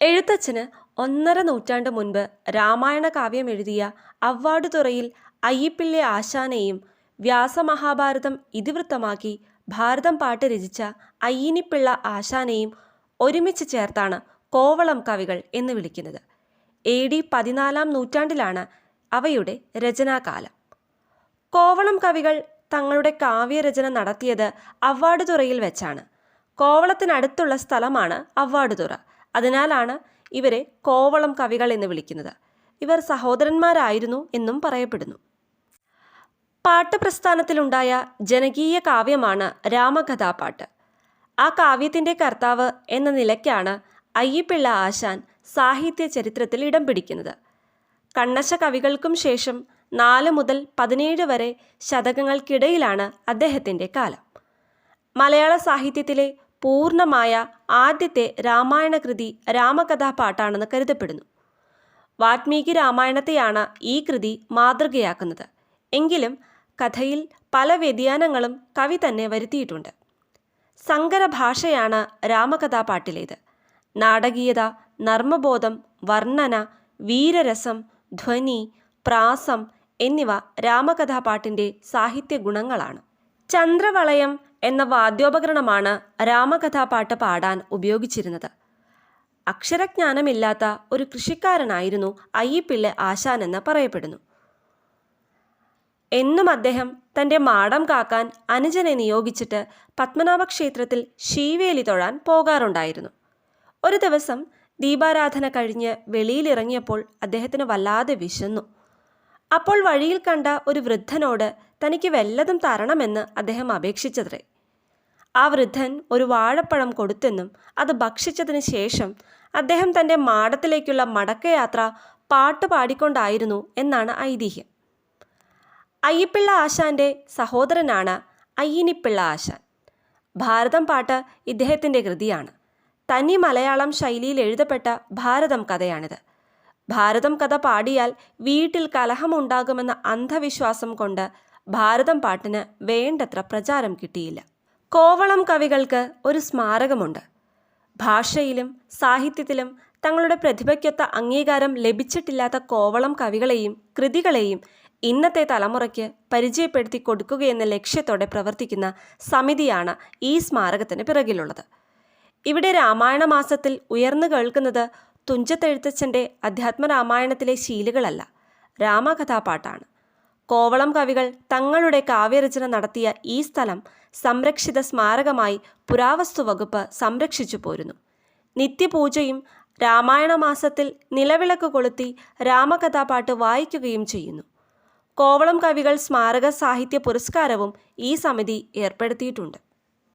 എഴുത്തച്ഛന് ഒന്നര നൂറ്റാണ്ട് മുൻപ് രാമായണ കാവ്യം എഴുതിയ അവ്വാടുതുറയിൽ അയ്യപ്പിള്ളി ആശാനെയും വ്യാസമഹാഭാരതം ഇതിവൃത്തമാക്കി ഭാരതം പാട്ട് രചിച്ച അയ്യനിപ്പിള്ള ആശാനെയും ഒരുമിച്ച് ചേർത്താണ് കോവളം കവികൾ എന്ന് വിളിക്കുന്നത്. എ ഡി പതിനാലാം നൂറ്റാണ്ടിലാണ് അവയുടെ രചനാകാലം. കോവളം കവികൾ തങ്ങളുടെ കാവ്യരചന നടത്തിയത് അവ്വാടുതുറയിൽ വെച്ചാണ്. കോവളത്തിനടുത്തുള്ള സ്ഥലമാണ് അവ്വാടുതുറ. അതിനാലാണ് ഇവരെ കോവളം കവികൾ എന്ന് വിളിക്കുന്നത്. ഇവർ സഹോദരന്മാരായിരുന്നു എന്നും പറയപ്പെടുന്നു. പാട്ട് പ്രസ്ഥാനത്തിലുണ്ടായ ജനകീയ കാവ്യമാണ് രാമകഥാപാട്ട്. ആ കാവ്യത്തിന്റെ കർത്താവ് എന്ന നിലയ്ക്കാണ് അയ്യപ്പിള്ള ആശാൻ സാഹിത്യ ചരിത്രത്തിൽ ഇടം പിടിക്കുന്നത്. കണ്ണശ കവികൾക്കും ശേഷം നാല് മുതൽ പതിനേഴ് വരെ ശതകങ്ങൾക്കിടയിലാണ് അദ്ദേഹത്തിന്റെ കാലം. മലയാള സാഹിത്യത്തിലെ പൂർണമായ ആദ്യത്തെ രാമായണ കൃതി രാമകഥാപാട്ടാണെന്ന് കരുതപ്പെടുന്നു. വാത്മീകി രാമായണത്തെയാണ് ഈ കൃതി മാതൃകയാക്കുന്നത്. എങ്കിലും കഥയിൽ പല വ്യതിയാനങ്ങളും കവി തന്നെ വരുത്തിയിട്ടുണ്ട്. സങ്കര ഭാഷയാണ് രാമകഥാപാട്ടിലേത്. നാടകീയത നർമ്മബോധം വർണന വീരരസം ധ്വനി പ്രാസം എന്നിവ രാമകഥാപാട്ടിന്റെ സാഹിത്യ ഗുണങ്ങളാണ് ചന്ദ്രവളയം എന്ന വാദ്യോപകരണമാണ് രാമകഥാപാട്ട് പാടാൻ ഉപയോഗിച്ചിരുന്നത്. അക്ഷരജ്ഞാനമില്ലാത്ത ഒരു കൃഷിക്കാരനായിരുന്നു അയ്യപ്പിള്ളെ ആശാൻ എന്ന് പറയപ്പെടുന്നു. എന്നും അദ്ദേഹം തന്റെ മാടം കാക്കാൻ അനുജനെ നിയോഗിച്ചിട്ട് പത്മനാഭ ക്ഷേത്രത്തിൽ ശീവേലി തൊഴാൻ പോകാറുണ്ടായിരുന്നു. ഒരു ദിവസം ദീപാരാധന കഴിഞ്ഞ് വെളിയിലിറങ്ങിയപ്പോൾ അദ്ദേഹത്തിന് വല്ലാതെ വിശന്നു. അപ്പോൾ വഴിയിൽ കണ്ട ഒരു വൃദ്ധനോട് തനിക്ക് വല്ലതും തരണമെന്ന് അദ്ദേഹം അപേക്ഷിച്ചത്രേ. ആ വൃദ്ധൻ ഒരു വാഴപ്പഴം കൊടുത്തെന്നും അത് ഭക്ഷിച്ചതിന് ശേഷം അദ്ദേഹം തന്റെ മാടത്തിലേക്കുള്ള മടക്കയാത്ര പാട്ട് പാടിക്കൊണ്ടായിരുന്നു എന്നാണ് ഐതിഹ്യം. അയ്യപ്പിള്ള ആശാന്റെ സഹോദരനാണ് അയ്യനിപ്പിള്ള ആശാൻ. ഭാരതം പാട്ട് ഇദ്ദേഹത്തിന്റെ കൃതിയാണ്. തനി മലയാളം ശൈലിയിൽ എഴുതപ്പെട്ട ഭാരതം കഥയാണിത്. ഭാരതം കഥ പാടിയാൽ വീട്ടിൽ കലഹമുണ്ടാകുമെന്ന അന്ധവിശ്വാസം കൊണ്ട് ഭാരതം പാട്ടിന് വേണ്ടത്ര പ്രചാരം കിട്ടിയില്ല. കോവളം കവികൾക്ക് ഒരു സ്മാരകമുണ്ട്. ഭാഷയിലും സാഹിത്യത്തിലും തങ്ങളുടെ പ്രതിഭയ്ക്കൊത്ത അംഗീകാരം ലഭിച്ചിട്ടില്ലാത്ത കോവളം കവികളെയും കൃതികളെയും ഇന്നത്തെ തലമുറയ്ക്ക് പരിചയപ്പെടുത്തി കൊടുക്കുകയെന്ന ലക്ഷ്യത്തോടെ പ്രവർത്തിക്കുന്ന സമിതിയാണ് ഈ സ്മാരകത്തിന് പിറകിലുള്ളത്. ഇവിടെ രാമായണ മാസത്തിൽ ഉയർന്നു കേൾക്കുന്നത് തുഞ്ചത്തെഴുത്തച്ഛന്റെ അധ്യാത്മരാമായണത്തിലെ ശീലുകളല്ല രാമകഥാപാട്ടാണ്. കോവളം കവികൾ തങ്ങളുടെ കാവ്യരചന നടത്തിയ ഈ സ്ഥലം സംരക്ഷിത സ്മാരകമായി പുരാവസ്തു വകുപ്പ് സംരക്ഷിച്ചു പോരുന്നു. നിത്യപൂജയും രാമായണ മാസത്തിൽ നിലവിളക്ക് കൊളുത്തി രാമകഥാപാട്ട് വായിക്കുകയും ചെയ്യുന്നു. കോവളം കവികൾ സ്മാരക സാഹിത്യ പുരസ്കാരവും ഈ സമിതി ഏർപ്പെടുത്തിയിട്ടുണ്ട്.